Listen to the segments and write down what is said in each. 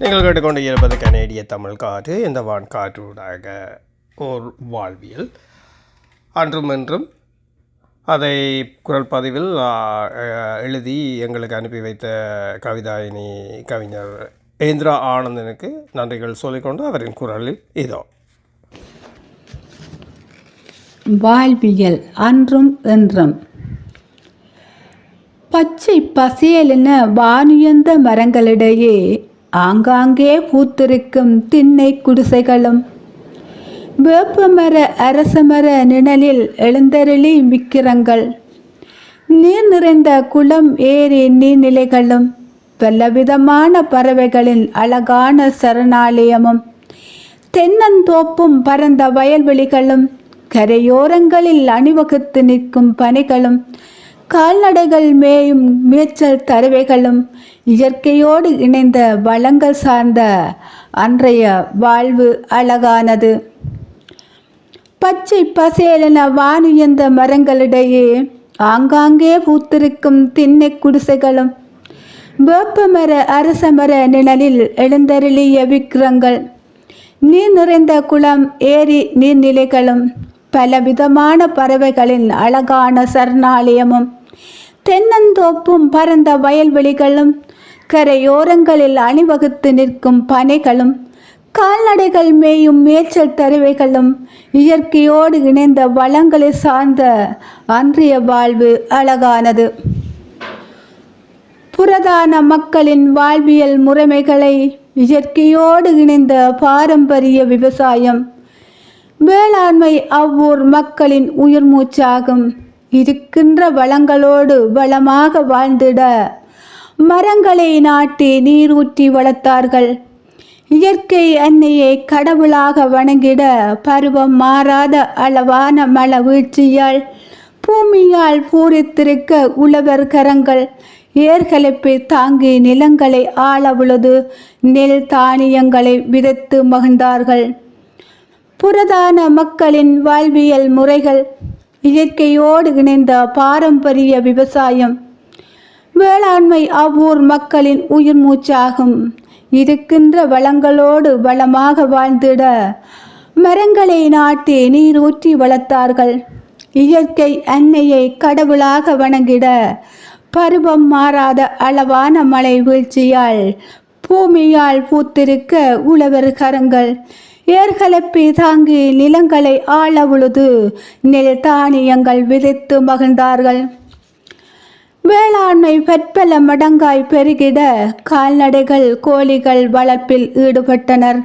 நீங்கள் கேட்டுக்கொண்டு இருப்பது கனேடிய தமிழ் காற்று இந்த வான் காற்றூடாக ஓர் வாழ்வியல். அன்றும் என்றும் அதை குரல் பதிவில் எழுதி எங்களுக்கு அனுப்பி வைத்த கவிதாயினி கவிஞர் ஏந்திரா ஆனந்தனுக்கு நன்றிகள் சொல்லிக்கொண்டு அவரின் குரலில் இதோ. வாழ்வியல் அன்றும் என்றும் பச்சை பசேலென வானுயர்ந்த மரங்களிடையே ஆங்காங்கே பூத்திருக்கும் திண்ணை குடிசைகளும். வேப்பமர அரசமர நிழலில் எழுந்தருளி விக்கிரங்கள் நீர் நிறைந்த குளம் ஏரி நீர்நிலைகளும் பலவிதமான பறவைகளின் அழகான சரணாலயமும். தென்னந்தோப்பும் பரந்த வயல்வெளிகளும் கரையோரங்களில் அணிவகுத்து நிற்கும் பனைகளும் கால்நடைகள் மேயும் மேய்ச்சல் தருவைகளும் இயற்கையோடு இணைந்த வளங்கள் சார்ந்த அன்றைய வாழ்வு அழகானது. பச்சை பசேலென வானுயர்ந்த மரங்களிடையே ஆங்காங்கே பூத்திருக்கும் திண்ணை குடிசைகளும் வேப்பமர அரசமர நிழலில் எழுந்தருளிய விக்கிரங்கள் நீர் நிறைந்த குளம் ஏரி நீர்நிலைகளும் பலவிதமான பறவைகளின் அழகான சரணாலயமும் தென்னந்தோப்பும் பரந்த வயல்வெளிகளும் கரையோரங்களில் அணிவகுத்து நிற்கும் பனைகளும் கால்நடைகள் மேயும் மேய்ச்சல் தருவைகளும் இயற்கையோடு இணைந்த வளங்களை சார்ந்த அன்றைய வாழ்வு அழகானது. புரதான மக்களின் வாழ்வியல் முறைமைகளை இயற்கையோடு இணைந்த பாரம்பரிய விவசாயம் வேளாண்மை அவ்வூர் மக்களின் உயிர் மூச்சாகும் இருக்கின்ற வளங்களோடு வளமாக வாழ்ந்திட. மரங்களை நாட்டி நீரூற்றி வளர்த்தார்கள். இயற்கை அன்னையை கடவுளாக வணங்கிட பருவம் மாறாத அளவான மழ வீழ்ச்சியால் பூமியால் பூரித்திருக்க உழவர் கரங்கள் ஏர்களைப்பை தாங்கி நிலங்களை ஆளவுளது நெல் தானியங்களை விதைத்து மகிழ்ந்தார்கள். புரதான மக்களின் வாழ்வியல் முறைகள் இயற்கையோடு இணைந்த பாரம்பரிய விவசாயம். வேளாண்மை அவ்வூர் மக்களின் உயிர் மூச்சாகும். இருக்கின்ற வளங்களோடு வளமாக வாழ்ந்திட மரங்களை நாட்டி நீரூற்றி வளர்த்தார்கள். இயற்கை அன்னையை கடவுளாக வணங்கிட பருவம் மாறாத அளவான மழை வீழ்ச்சியால் பூமியால் பூத்திருக்க உழவர் கரங்கள் ஏர்களப்பி தாங்கி நிலங்களை ஆள உழுது நெல் தானியங்கள் விதைத்து மகிழ்ந்தார்கள். வேளாண்மை பற்பல மடங்காய் பெருகிட கால்நடைகள் கோழிகள் வளர்ப்பில் ஈடுபட்டனர்.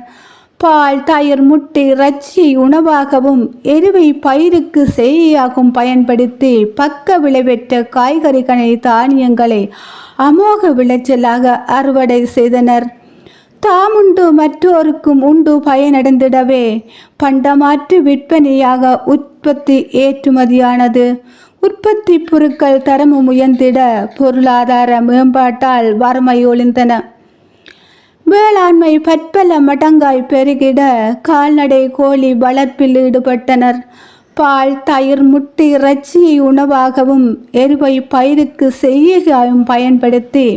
பால் தயிர் முட்டை இறைச்சி உணவாகவும் எருவை பயிருக்கு செய்யாகவும் பயன்படுத்தி பக்க விளைவெற்ற காய்கறிகளை தானியங்களை அமோக விளைச்சலாக அறுவடை செய்தனர். தாமுண்டு மற்றோருக்கும் உண்டு பயனடைந்திடவே. பண்டமாற்று விற்பனையாக உற்பத்தி ஏற்றுமதியானது. உற்பத்தி பொருட்கள் தரமும் உயர்ந்திட பொருளாதார மேம்பாட்டால் வறுமை ஒளிந்தன வேளாண்மை பற்பல மடங்காய் பெருகிட கால்நடை கோழி வளர்ப்பில் ஈடுபட்டனர். பால் தயிர் முட்டை இறைச்சியை உணவாகவும் எருவை பயிருக்கு செய்யாகவும் பயன்படுத்தி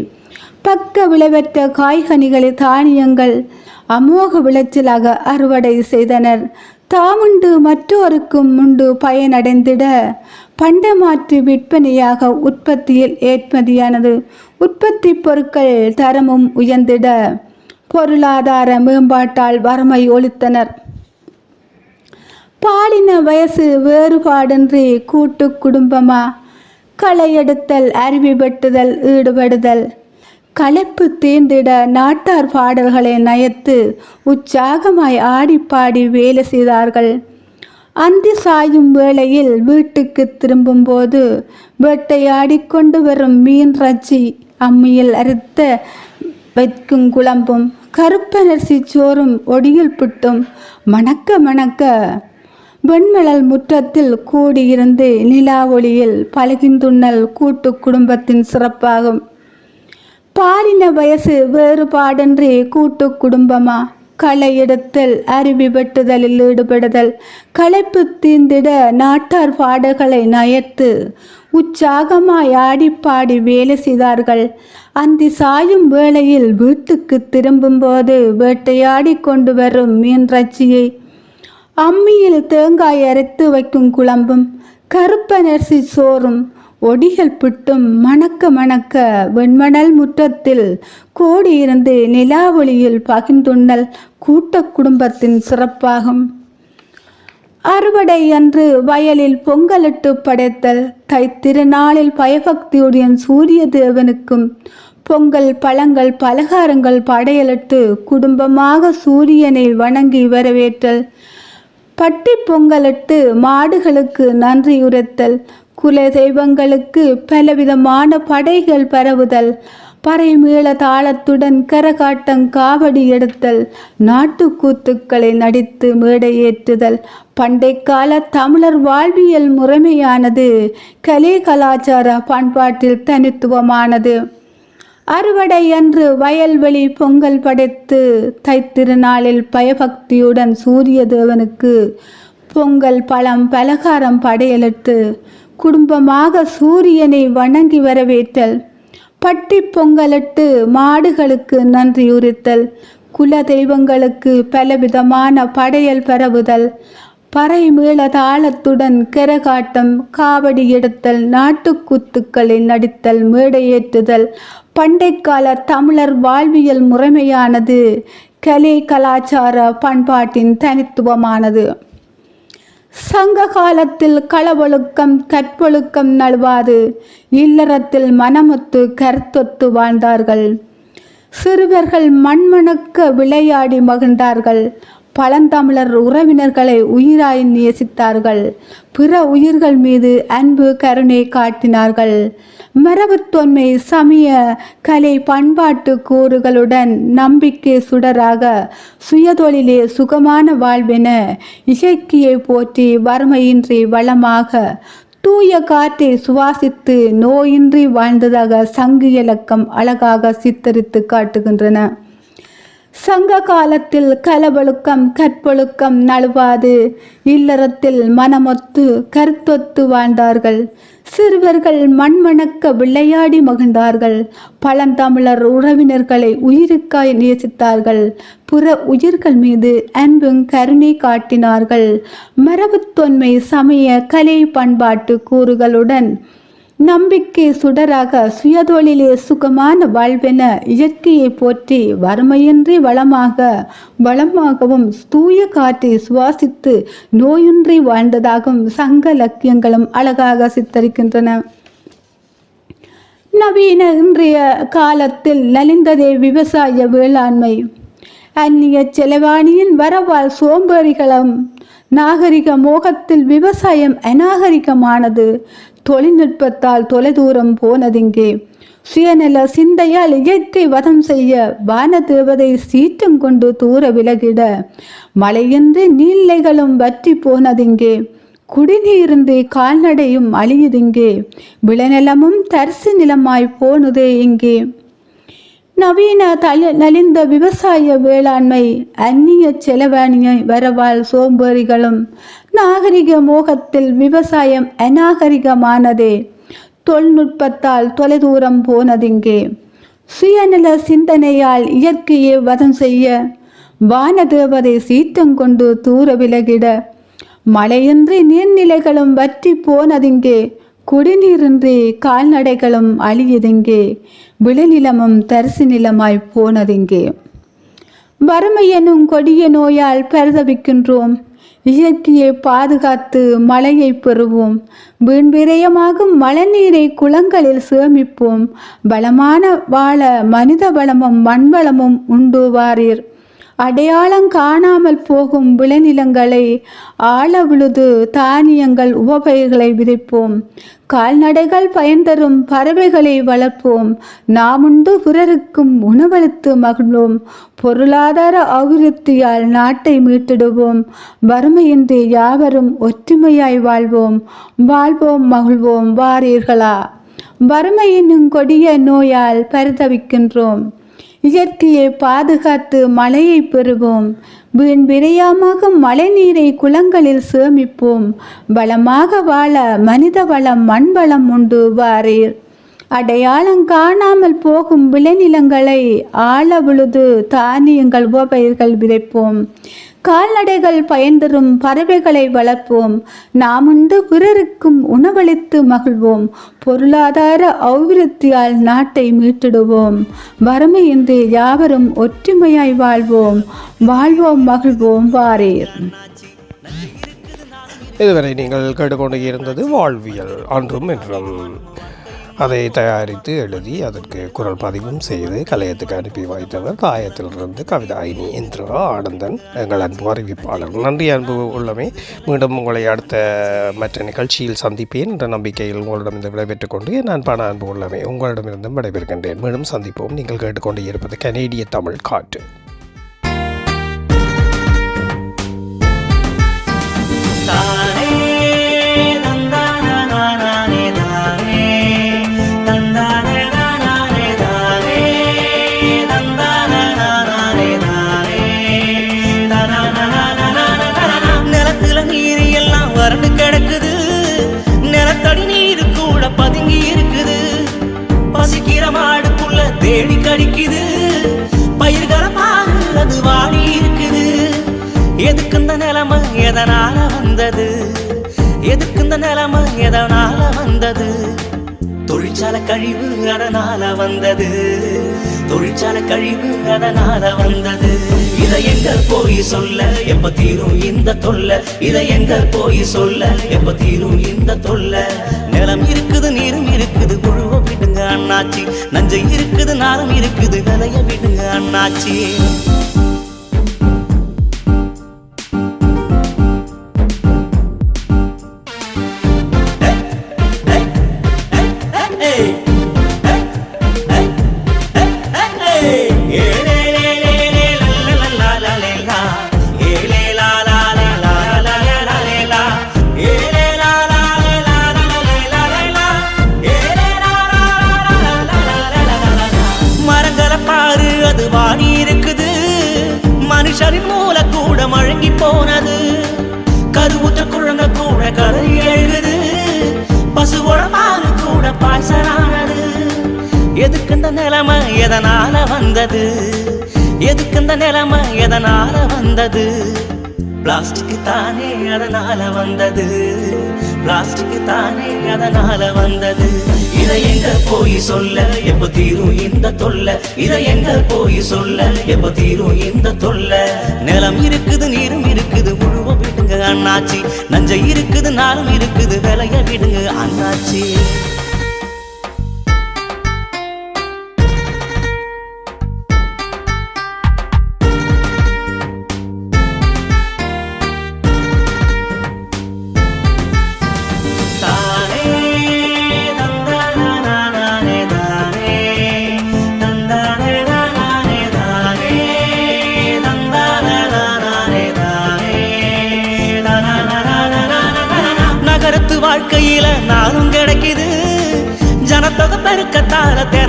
பக்க விளைவற்ற காய்கனிகளை தானியங்கள் அமோக விளைச்சலாக அறுவடை செய்தனர். தாமுண்டு மற்றோருக்கும் உண்டு பயனடைந்திட பண்டமாற்று விற்பனையாக உற்பத்தியில் ஏற்றுமதியானது. உற்பத்தி பொருட்கள் தரமும் உயர்ந்திட பொருளாதார மேம்பாட்டால் வறுமை ஒழித்தனர். பாலின வயசு வேறுபாடின்றி கூட்டு குடும்பமா? களையெடுத்தல் அறிவிபட்டுதல் ஈடுபடுதல் களைப்பு தீர்ந்திட நாட்டார் பாடல்களை நயத்து உற்சாகமாய் ஆடிப்பாடி வேலை செய்தார்கள். அந்தி சாயும் வேளையில் வீட்டுக்கு திரும்பும்போது வேட்டையாடி கொண்டு வரும் மீன் ரச்சி அம்மியில் அறுத்த வைக்கும் குழம்பும் கருப்பரிசி சோறும் ஒடியில் புட்டும். மணக்க மணக்க வெண்மலல் முற்றத்தில் கூடியிருந்து நிலா ஒளியில் பழகிந்துண்ணல் கூட்டு குடும்பத்தின் சிறப்பாகும். பாலின வயசு வேறுபாடின்றி கூட்டு குடும்பமா? களை எடுத்தல் அருவி வெட்டுதலில் ஈடுபடுதல் களைப்பு தீந்திட நாட்டார் பாடல்களை நயத்து உற்சாகமாய் ஆடிப்பாடி வேலை செய்தார்கள். அந்தி சாயும் வேளையில் வீட்டுக்கு திரும்பும்போது வேட்டையாடி கொண்டு வரும் மீன்றச்சியை அம்மியில் தேங்காய் அரைத்து வைக்கும் குழம்பும் கருப்பனரிசி சோறும் ஒடிகள் பிட்டும் மணக்க மணக்க வெண்மணல் முற்றத்தில் கோடியிருந்து நிலாவொளியில் பகிர்ந்துண்ணல் கூட்ட குடும்பத்தின் சிறப்பாகும். அறுவடை அன்று வயலில் பொங்கலிட்டு படைத்தல் தை திருநாளில் பயபக்தியுடன் சூரிய தேவனுக்கும் பொங்கல் பழங்கள் பலகாரங்கள் படையலிட்டு குடும்பமாக சூரியனை வணங்கி வரவேற்றல் பட்டி பொங்கலிட்டு மாடுகளுக்கு நன்றியுரைத்தல் குல தெய்வங்களுக்கு பலவிதமான படைகள் பரவுதல். பறை மேள தாளத்துடன் கரகாட்டம் காவடி எடுத்தல். நாட்டுக்கூத்துக்களை நடித்து மேடையேற்றுதல் பண்டைக்கால தமிழர் வாழ்வியல் முறைமையானது. கலை கலாச்சார பண்பாட்டில் தனித்துவமானது. அறுவடை அன்று வயல்வெளி பொங்கல் படைத்து தைத்திருநாளில் பயபக்தியுடன் சூரிய தேவனுக்கு பொங்கல் பழம் பலகாரம் படையலிட்டு குடும்பமாக சூரியனை வணங்கி வரவேற்றல். பட்டி பொங்கலிட்டு மாடுகளுக்கு நன்றியுறுத்தல். குல தெய்வங்களுக்கு பலவிதமான படையல் பரவுதல். பறை மேள தாளத்துடன் கரகாட்டம் காவடி எடுத்தல். நாட்டுக்கூத்துக்களை நடித்தல் மேடையேற்றுதல் பண்டைக்கால தமிழர் வாழ்வியல் முறைமையானது. கலை கலாச்சார பண்பாட்டின் தனித்துவமானது. சங்க காலத்தில் களவொழுக்கம் கற்பொழுக்கம் நழுவாது. இல்லறத்தில் மனமொத்து கருத்தொத்து வாழ்ந்தார்கள். சிறுவர்கள் மண்மணக்க விளையாடி மகிழ்ந்தார்கள். பழந்தமிழர் உறவினர்களை உயிராய் நேசித்தார்கள். பிற உயிர்கள் மீது அன்பு கருணை காட்டினார்கள். மரபுத்தொன்மை சமய கலை பண்பாட்டு கூறுகளுடன் நம்பிக்கை சுடராக சுயதொழிலே சுகமான வாழ்வென இசைக்கியை போற்றி வறுமையின்றி வளமாக தூய காற்றை சுவாசித்து நோயின்றி வாழ்ந்ததாக சங்கு இலக்கம் அழகாக சித்தரித்து காட்டுகின்றன. சங்க காலத்தில் கலபொழுக்கம் கற்பொழுக்கம் நழுவாது. இல்லறத்தில் மனமொத்து கருத்தொத்து வாழ்ந்தார்கள். சிறுவர்கள் மண்மணக்க விளையாடி மகிழ்ந்தார்கள். பழந்தமிழர் உறவினர்களை உயிருக்காய் நேசித்தார்கள். புற உயிர்கள் மீது அன்பும் கருணை காட்டினார்கள். மரபுத்தொன்மை சமய கலை பண்பாட்டு கூறுகளுடன் நம்பிக்கை சுடராக சுயதொழிலே சுகமான வாழ்வென இயற்கையை போற்றி வறுமையின்றி வளமாக வளமாகவும் தூய காற்றை சுவாசித்து நோயின்றி வாழ்ந்ததாகவும் சங்க இலக்கியங்களும் அழகாக சித்தரிக்கின்றன. நவீன இன்றைய காலத்தில் நலிந்ததே விவசாய வேளாண்மை. அந்நிய செலவாணியின் வரவால் சோம்பேறிகளும் நாகரிக மோகத்தில் விவசாயம் அநாகரிகமானது. தொழில்நுட்பத்தால் தொலைதூரம் போனதிங்கே. சுயநல சிந்தையால் இயற்கை வதம் செய்ய வான தேவதை சீற்றம் கொண்டு தூர விலகிட. மழையின்றி நீல்லைகளும் வற்றி போனதிங்கே. குடிநீரின்றி கால்நடையும் அழியுதிங்கே. விளைநிலமும் தரிசு நிலமாய் போனதே இங்கே. நவீன தல நலிந்த விவசாய வேளாண்மை அந்நிய செலவாணிய வரவால் சோம்பேறிகளும் நாகரிக மோகத்தில் விவசாயம் அநாகரிகமானதே. தொழில்நுட்பத்தால் தொலைதூரம் போனதிங்கே. சுயநல சிந்தனையால் இயற்கையை வதம் செய்ய வானதேவதை சீற்றம் கொண்டு தூர விலகிட மழையின்றி நீர்நிலைகளும் வற்றி போனதிங்கே. குடிநீரின்றி கால்நடைகளும் அழியதெங்கே? விளைநிலமும் தரிசு நிலமாய் போனதெங்கே? வறுமை எனும் கொடிய நோயால் பரிதவிக்கின்றோம் இயற்கையை பாதுகாத்து மழையை பெறுவோம். வீண் விரயமாகும் மழைநீரை குளங்களில் சேமிப்போம். பலமான வாழ மனித வளமும் மண்வளமும் உண்டுவாரீர் அடையாளம் காணாமல் போகும் விளைநிலங்களை ஆழ விழுது தானியங்கள் உபபயிர்களை விதைப்போம். கால்நடைகள் பயன் தரும் பறவைகளை வளர்ப்போம். நாம் உண்டு பிறருக்கும் உணவளித்து மகிழ்வோம். பொருளாதார அபிவிருத்தியால் நாட்டை மீட்டிடுவோம். வறுமையின்றி யாவரும் ஒற்றுமையாய் வாழ்வோம். வாழ்வோம் மகிழ்வோம் வாரீர்களா வறுமை என்னும் கொடிய நோயால் பரிதவிக்கின்றோம். இயற்கையை பாதுகாத்து மழையை பெறுவோம். வீண் விரையாமாக மழைநீரை குளங்களில் சேமிப்போம். வளமாக வாழ மனித வளம் மண் வளம் உண்டு வாரீர். அடையாளம் காணாமல் போகும் விளைநிலங்களை ஆழ விழுது தானியங்கள் உபயிர்கள் விதைப்போம். கால்நடைகள் பயன் தரும் பறவைகளை வளர்ப்போம். நாம் உண்டு பிறருக்கும் உணவளித்து மகிழ்வோம். பொருளாதார அபிவிருத்தியால் நாட்டை மீட்டிடுவோம். வறுமையின்றி யாவரும் ஒற்றுமையாய் வாழ்வோம். வாழ்வோம் மகிழ்வோம் வாரீர். இதுவரை நீங்கள் கேட்டுக்கொண்டு இருந்தது வாழ்வியல். அன்றும் என்றும் அதை தயாரித்து எழுதி அதற்கு குரல் பதிவும் செய்து கலையத்துக்கு அனுப்பி வைத்தவர் தாயத்திலிருந்து கவிதாயினி என்று ஆனந்தன் எங்கள் அன்பு அறிவிப்பாளர். நன்றி அன்பு உள்ளமே. மீண்டும் உங்களை அடுத்த மற்ற நிகழ்ச்சியில் சந்திப்பேன் என்ற நம்பிக்கையில் உங்களிடமிருந்து விடைபெற்றுக் கொண்டு நான் பண அன்பு உள்ளமே. உங்களிடமிருந்தும் விடைபெறுகின்றேன். மீண்டும் சந்திப்போம். நீங்கள் கேட்டுக்கொண்டு இருப்பது கனேடிய தமிழ் காற்று. பசிக்கிற மாடுக்குள்ள தேடி கடிக்குது. பயிர்களமாக அது வாடி இருக்குது. எதுக்கு இந்த நிலைமை? எதனால வந்தது? எதுக்கு இந்த நிலைமை? எதனால வந்தது? தொழிற்சாலை கழிவு அதனால வந்தது. தொழிற்சாலை கழிவு அதனால வந்தது. இதை எங்க போய் சொல்ல எப்ப தீரும் இந்த தொல்லை? இதை எங்க போய் சொல்ல எப்ப தீரும் இந்த தொல்லை? நிலம் இருக்குது நீரும் இருக்குது குழு அண்ணாச்சி. நஞ்சை இருக்குது நாளும் இருக்குது விலைய விடுங்க அண்ணாச்சி. இந்த நிலைமை எதனால வந்தது? எதுக்கு இந்த நிலைமை எதனால வந்தது? பிளாஸ்டிக் தானே அதனால வந்தது. பிளாஸ்டிக் தானே அதனால வந்தது. இதை எங்க போய் சொல்ல? எப்ப தீரும் இந்த தொல்லை? இதை எங்க போய் சொல்ல? எப்ப தீரும் இந்த தொல்லை? நிலம் இருக்குது நீரும் இருக்குது. முழுவ விடுங்க அண்ணாச்சி. நஞ்சை இருக்குது நாளும் இருக்குது. விலைய விடுங்க அண்ணாச்சி.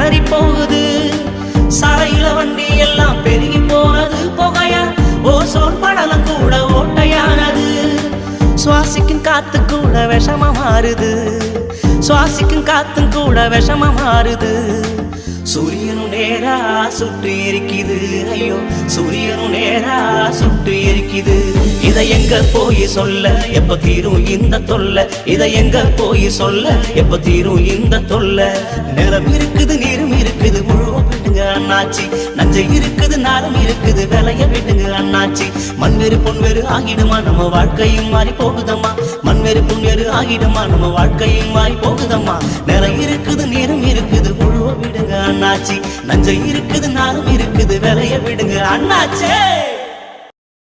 பெருக்கத்தால போகுது. சாலையில வண்டி எல்லாம் பெருகி போனது. புகையா? ஓசோன் படலம் கூட ஓட்டையானது. சுவாசிக்கும் காத்து கூட விஷமா மாறுது. சுவாசிக்கும் காத்தும் கூட விஷமா மாறுது. சூரிய நேரா சுட்டு எரிக்குது. ஐயோ சூரியனும் நேரா சுட்டு எரிக்குது. இதை எங்க போய் சொல்ல? எப்ப தீரும் இந்த தொல்ல? இதை எங்க போய் சொல்ல? எப்ப தீரும் இந்த தொல்ல? நிறம் இருக்குது நீரும் இருக்குது முழுவ விடுங்க அண்ணாச்சி. நஞ்சை இருக்குது நாளும் இருக்குது விலைய விடுங்க அண்ணாச்சி. மண்வெறு பொன்வெறு ஆகிடுமா நம்ம வாழ்க்கையும் மாறி போகுதம்மா. மண்வெறு பொன்வெறு ஆகிடுமா நம்ம வாழ்க்கையும் மாறி போகுதம்மா. நிலம் இருக்குது நேரம் இருக்குது முழுவ விடுங்க அண்ணாச்சி. நஞ்சை இருக்குது நாளும் இருக்குது விலைய விடுங்க அண்ணாச்சே.